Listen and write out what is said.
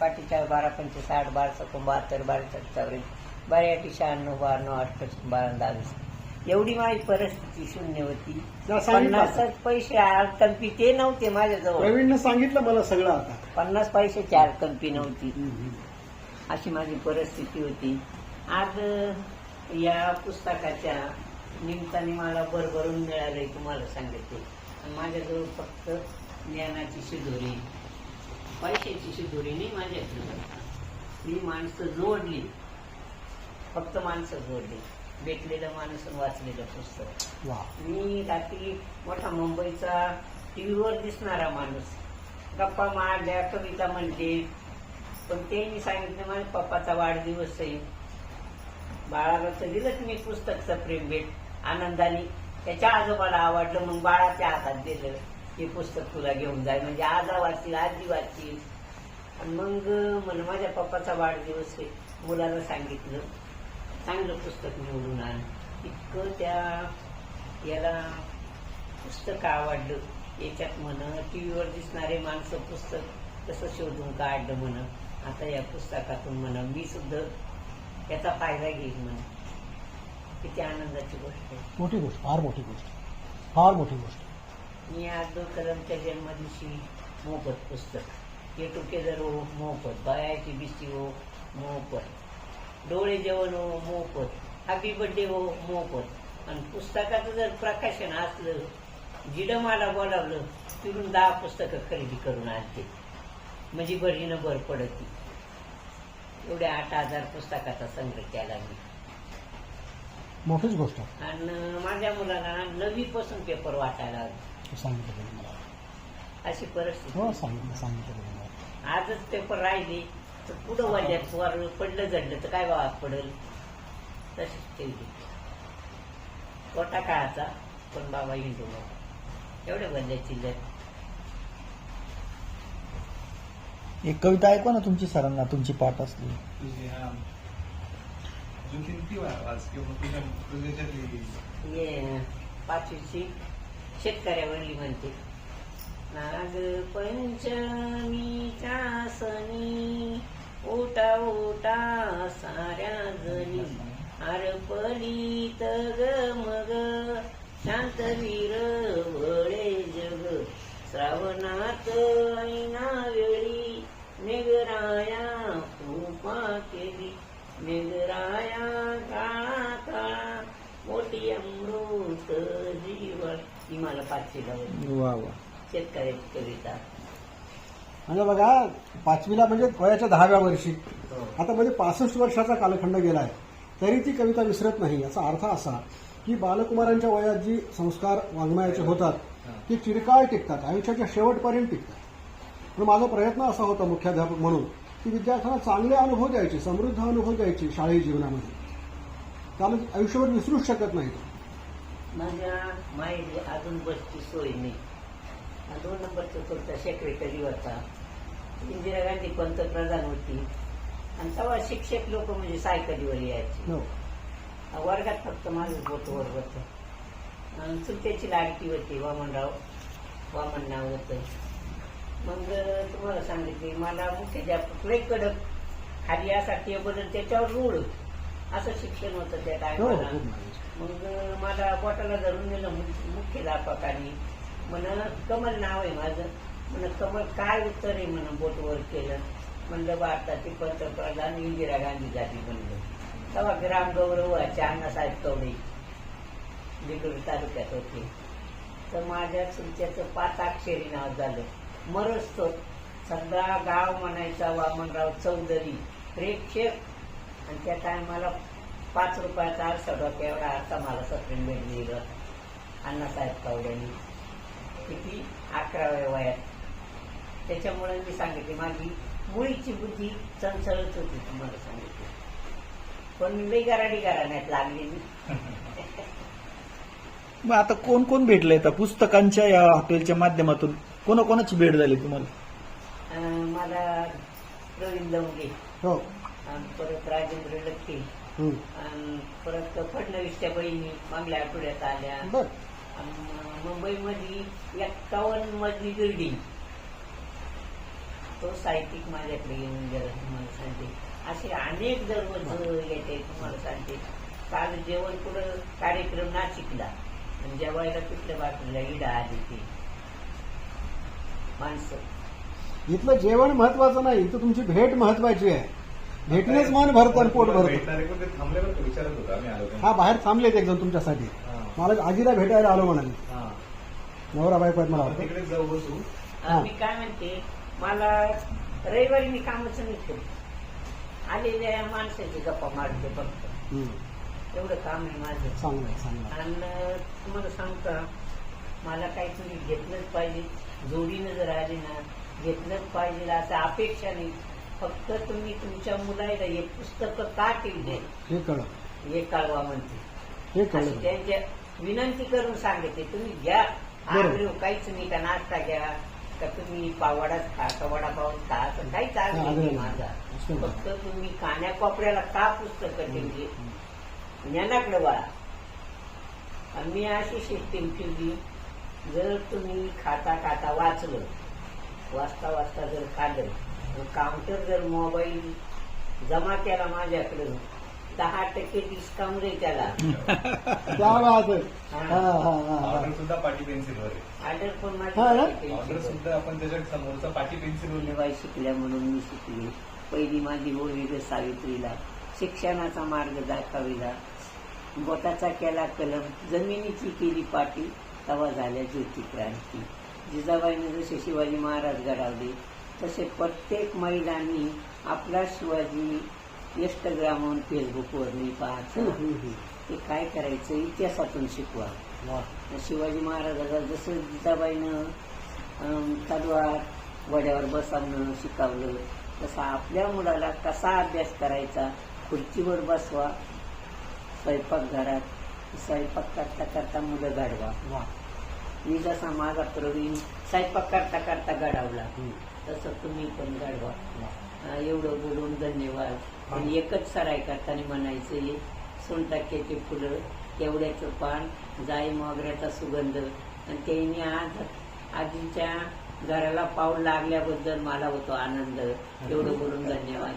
पाठीच्या बारा पंचे साठ बारा सकोण बहात्तर बारा सत्तावन्न बारा अठी शहाण्णव बावन्न अठ्ठावीस बारा दहावीस. एवढी माझी परिस्थिती शून्य होती. पन्नासच पैसे अडकल्पी ते नव्हते माझ्याजवळ. प्रवीणनं सांगितलं मला सगळं आता. पन्नास पैशाची अडकल्पी नव्हती. अशी माझी परिस्थिती होती. आज या पुस्तकाच्या निमित्ताने मला भरभरून मिळालंय तुम्हाला सांगितले माझ्याजवळ फक्त ज्ञानाची शिदोरी पैशाची शिदोरी नाही माझ्याकडे मी माणसं जोडली. फक्त माणसं जोडली. भेटलेलं माणूस वाचलेलं पुस्तक. मी रात्री मोठा मुंबईचा टीव्हीवर दिसणारा माणूस. गप्पा मारल्या कविता म्हणते. पण ते मी सांगितलं माझ्या पप्पाचा वाढदिवस आहे. बाळाला दिलंच मी पुस्तकचं प्रेम भेट. आनंदाने त्याच्या आजोबाला आवडलं मग बाळाच्या हातात दिलं. ते पुस्तक तुला घेऊन जाय. म्हणजे आजा वाचतील आजी वाचतील. आणि मग म्हणलं माझ्या पप्पाचा वाढदिवस आहे. मुलाला सांगितलं. चांगलं पुस्तक निवडून आण. इतकं त्या याला पुस्तक आवडलं. याच्यात म्हण टी व्हीवर दिसणारे माणसं पुस्तक कसं शोधून काढलं म्हण. आता या पुस्तकातून म्हणा मी सुद्धा याचा फायदा घेईल म्हणा. किती आनंदाची गोष्ट आहे. मोठी गोष्ट फार मोठी गोष्ट. फार मोठी गोष्ट. मी अब्दुल कलामच्या जन्मदिवशी मोफत पुस्तक ये टुकेदर हो मोफत बायाची बिस्ती हो मोफत. डोळे जेवण हो मोफत. हॅपी बर्थडे हो मोफत. आणि पुस्तकाचं जर प्रकाशन असलं जिडं मला बोलावलं तिथून दहा पुस्तकं खरेदी करून आणते. म्हणजे बरीनं भर पडती. एवढ्या आठ हजार पुस्तकाचा संग्रह केला मी. मोठीच गोष्ट. आणि माझ्या मुलाला नवीपासून पेपर वाटायला लागले. सांगितलं त्यांनी मला. अशी परिस्थिती. हो सांगितलं सांगितलं त्यांनी मला. आजच पेपर राहिले तर पुढं वाजत वर पडलं जडलं तर काय भावात पडेल? तशीच ठेवली. छोटा काळाचा पण बाबा हिंदू नको एवढ्या बदल्याची जर एक कविता ऐकवा ना तुमची सरांना तुमची पाठ असली. तुझी हा. अजून किती वाज किंवा तुझ्या प्रदेशातली ये पाचवीची. शेतकऱ्यावरली म्हणते. नाग पंचमीच्या सणी ओटा ओटा साऱ्या जणी. आरपलीत ग मग शांतवीर वळे जग. श्रावणात ऐना वा वा. शेतकऱ्याची कविता. म्हणजे बघा पाचवीला म्हणजे वयाच्या दहाव्या वर्षी. हो. आता म्हणजे पासष्ट वर्षाचा कालखंड गेला आहे तरी ती कविता विसरत नाही. याचा अर्थ असा की बालकुमारांच्या वयात जी संस्कार वाङ्मयाचे होतात ती चिरकाळ टिकतात. आयुष्याच्या शेवटपर्यंत टिकतात. पण माझा प्रयत्न असा होता मुख्याध्यापक म्हणून की विद्यार्थ्यांना चांगले अनुभव द्यायचे समृद्ध अनुभव द्यायचे शाळेय जीवनामध्ये. त्यामुळे आयुष्यभर विसरूच शकत नाही माझ्या माहेरी अजून बसची सोय नाही. दोन नंबरचा तुमचा सेक्रेटरी होता. इंदिरा गांधी पंतप्रधान होती. आणि तेव्हा शिक्षक लोक म्हणजे सायकलीवर यायचे. हो. वर्गात फक्त माझं बोटवर होतं आणि चुलत्याची लाडकी होती वामनराव. वामन नाव होतं. मग तुम्हाला सांगितले मला मुख्याध्यापक लय कडक. खाली असा टेबल त्याच्यावर रूळ असं शिक्षण होतं त्या हो टायमाला. खूप भारी. मग मला बोटाला धरून नेलं मुख्याध्यापकांनी म्हण कमल नाव आहे माझं. म्हण कमल काय उत्तर आहे म्हणून बोटवर केलं? म्हणलं भारताचे पंतप्रधान इंदिरा गांधी झाली म्हणलं तेव्हा ग्राम गौरव व्हायचे अण्णासाहेब कवडे बिगुर तालुक्यात होते. तर माझ्या चुलत्याचं पाच अक्षरी नाव झालं. मरस्तो सगळा गाव म्हणायचा वामनराव चौधरी प्रेक्षक आणि त्या टायमाला पाच रुपयाचा आरसा डोक्या एवढा आरसा मला सप्रेंटमेंट दिलं. अण्णासाहेब कवड्यांनी किती? अकराव्या वयात. त्याच्यामुळे मी सांगितले माझी मुळीची बुद्धी चंचलच होती तुम्हाला सांगितलं. पण लई गराडी घराण्यात लागली मी मग आता कोण कोण भेटलंय आता? पुस्तकांच्या या हॉटेलच्या माध्यमातून कोणाकोणाची भेट झाली तुम्हाला? मला प्रवीण लवंगे. हो. आणि परत राजेंद्र लक्के. आणि परत फडणवीसच्या बहिणी मागल्या आठवड्यात आल्या. बर. आणि मुंबईमध्ये एक्कावन्न मजली बिल्डिंग. तो साहित्यिक माझ्याकडे येऊन गेला तुम्हाला सांगते. असे अनेक दररोज येते तुम्हाला सांगते. काल जेवण कुठं कार्यक्रम नाशिकला. आणि जेवायला कुठल्या बाटलीला इडा आली ती. माणसं. इथलं जेवण महत्वाचं नाही इथं तुमची भेट महत्वाची आहे. भेटणेच मन भरतं आणि पोट भरतं हा बाहेर थांबलेत एक जण तुमच्यासाठी. मला आजीला भेटायला आलो म्हणाले हा. नवरा बायको आहेत मला वाटतं तिकडेच जाऊ बसू. मी काय म्हणते मला रविवारी मी कामच नाही आलेल्या माणसाची गप्पा मारते फक्त हम्म. एवढं काम आहे माझं चांगलं चांगलं. आणि तुम्हाला सांगता मला काहीतरी घेतलंच पाहिजे जोडीनं जर आली ना घेतलंच पाहिजे असं अपेक्षा नाही फक्त तुम्ही तुमच्या मुलाला हे पुस्तक का ठेवले? हे कळलं. हे कळवा म्हणते. हे कळलं. त्यांच्या विनंती करून सांगते तुम्ही घ्या. आग्रह काहीच नाही का नाश्ता घ्या का तुम्ही पावडाच खा का वडापाव खा असं काहीच आग्रह नाही. माझा. फक्त तुम्ही कान्या कोपऱ्याला का पुस्तक ठेवली? ज्ञानाकडे वळा. आणि मी अशी सिस्टीम ठेवली जर तुम्ही खाता खाता वाचलं वाचता वाचता जर खाल्लं काउंटर जर मोबाईल जमा केला माझ्याकडं दहा टक्के डिस्काउंट आहे त्याला. हा, हा, हा, हा. ऑर्डर सुद्धा पाटी पेन्सिलवर आहे. ऑर्डर पण हा ना? माझी ऑर्डर सुद्धा आपण त्याच्या समोरचा पाटी पेन्सिलवर लिहितो. बाई शिकल्या म्हणून मी शिकली. पहिली माझी ओळी ग सावित्रीला. शिक्षणाचा मार्ग दाखविला. बोटाचा केला कलम. जमिनीची केली पाटी. तवा झाल्या ज्योती क्रांती जिजाबाईने जसे शिवाजी महाराज घडवले तसे प्रत्येक महिलांनी आपला शिवाजी इंस्टाग्रामवर फेसबुकवर मी पाहतो. ते काय करायचं इतिहासातून शिकवा वा. शिवाजी महाराजाला जसं जिजाबाईनं तलवार वड्यावर बसवणं शिकवलं तसं आपल्या मुलाला कसा अभ्यास करायचा खुर्चीवर बसवा स्वयंपाकघरात स्वयंपाक करता करता मुलं घडवा वा. मी जसा माझा प्रवीण स्वयंपाक करता करता हम्म. तसं तुम्ही पण घडवा एवढं बोलून धन्यवाद. आणि एकच सराय करताना म्हणायचं सोनटाक्याचे फुलं केवड्याचं पान जाई मोगऱ्याचा सुगंध. आणि त्यांनी आज आजीच्या घराला पाऊल लागल्याबद्दल मला होतो आनंद. एवढं बोलून धन्यवाद.